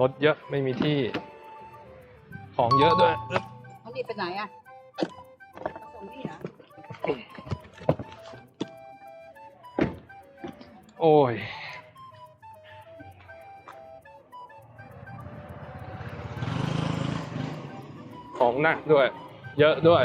รถเยอะไม่มีที่ ของเยอะด้วยเขาดีไปไหนอะมาส่งนี่เหรอโอ้ย ของหนักด้วย เยอะด้วย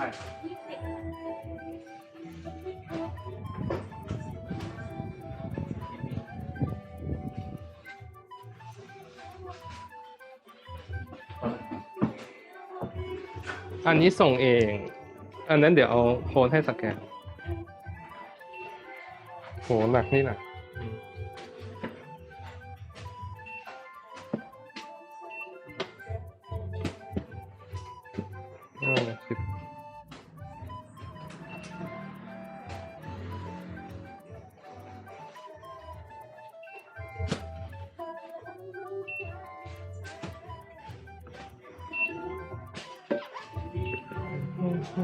อันนี้ส่งเอง อันนั้นเดี๋ยวเอาโค้ดให้สแกนโหหนักนี่หนักห้าสิบ อั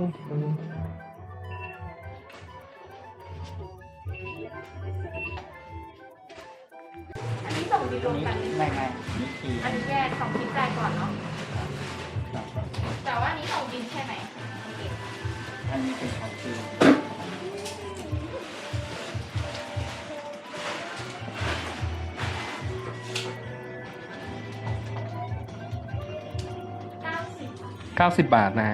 นนี้ส่งบินรวมกันไม่ไม่นี่คืออันนี้แยกสองชิ้นจ่ายก่อนเนาะ แต่ว่าอันนี้ส่งบินใช่ไหมโอเคอันนี้เป็นของคือเก้าสิบเก้าสิบบาทนะ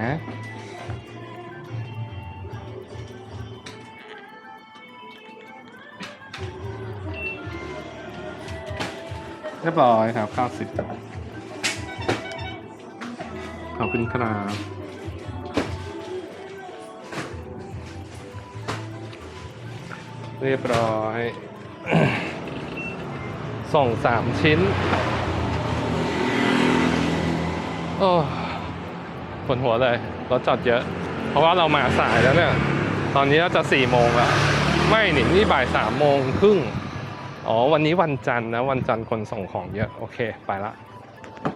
เรียบร้อยครับเก้าสิบขอบคุณครับเรียบร้อย ส่งสามชิ้น โอ้ปวดหัวเลยรถจอดเยอะ เพราะว่าเรามาสายแล้วเนี่ย ตอนนี้เราจะสี่โมงแล้ว ไม่นี่นี่บ่ายสามโมงครึ่ง อ๋อ วันนี้วันจันทร์นะ วันจันทร์คนส่งของเยอะ โอเค ไปละ